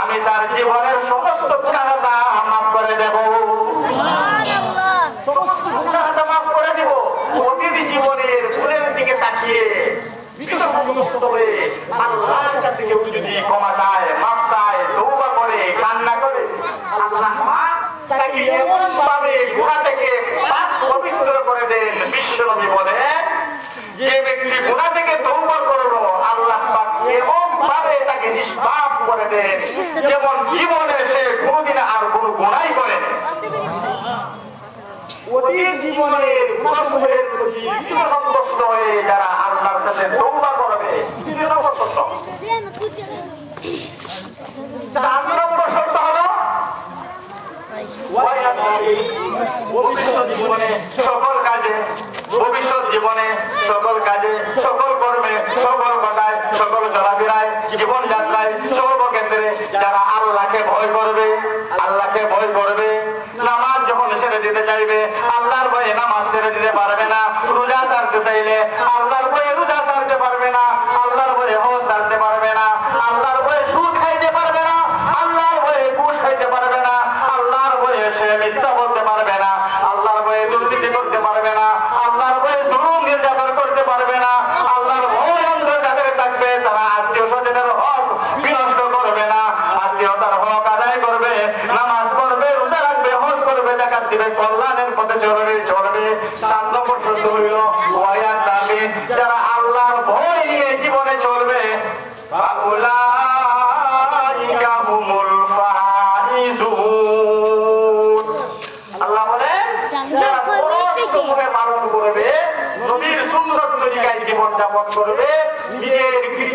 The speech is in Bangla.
আমি তার জীবনের সমস্ত গুণাটা মাফ করে দেব। সমস্ত মাফ করে দেব। প্রতিটি জীবনের গুণের দিকে তাকিয়ে আল্লাহর কাছে কেউ যদি ক্ষমা চায় মাফ চায় তৌবা করে কান্না করে। আল্লাহ পাক তাকে এমন ভাবে গুণা থেকে পাক পবিত্র করে দেন বিশ্ব নবী বলেন যে ব্যক্তি গুণা থেকে তৌবা করল আল্লাহ পাক এমন ভাবে তাকে নিষ্পাপ করে দেন যেমন জীবনে সে কোনোদিন আর কোনো গুণাই করে সকল কাজে, ভবিষ্যৎ জীবনে সকল কাজে, সকল কর্মে, সকল কথায়, সকল চলাফেরায় জীবন যাত্রায় সর্বক্ষেত্রে যারা আল্লাহকে ভয় করবে আল্লাহকে ভয় করবে নামাজ যখন ছেড়ে দিতে চাইবে, আল্লাহর ভয়ে নামাজ ছেড়ে দিতে পারবে না। রোজা চাইলে আল্লাহর ভয়ে রোজা ছাড়তে পারবে না আল্লাহর ভয়ে হজ ছাড়তে পারবে না আল্লাহর ভয়ে সুদ খাইতে পারবে না আল্লাহর ভয়ে ঘুষ খাইতে পারবে না আল্লাহর ভয়ে সে মিথ্যা বলতে পারবে না আল্লাহর ভয়ে দুর্নীতি করতে পারবে না আল্লাহর ভয়ে জুলুম নির্যাতন করতে পারবে না আল্লাহর ভয় অন্তর যাদের থাকবে তারা আত্মীয় স্বজনের হক বিনষ্ট করবে না আত্মীয়তার হক আদায় করবে নামাজ পড়বে রোজা রাখবে হজ করবে জাকাত দিবে কল্যাণের পথে চলবে চলবে। সাত নম্বর সত্য হইল দাবি যারা আল্লাহর ভয় নিয়ে জীবনে চলবে পালন করবে নবীর সুন্দর তরিকায় জীবন যাপন করবে নিজের কৃত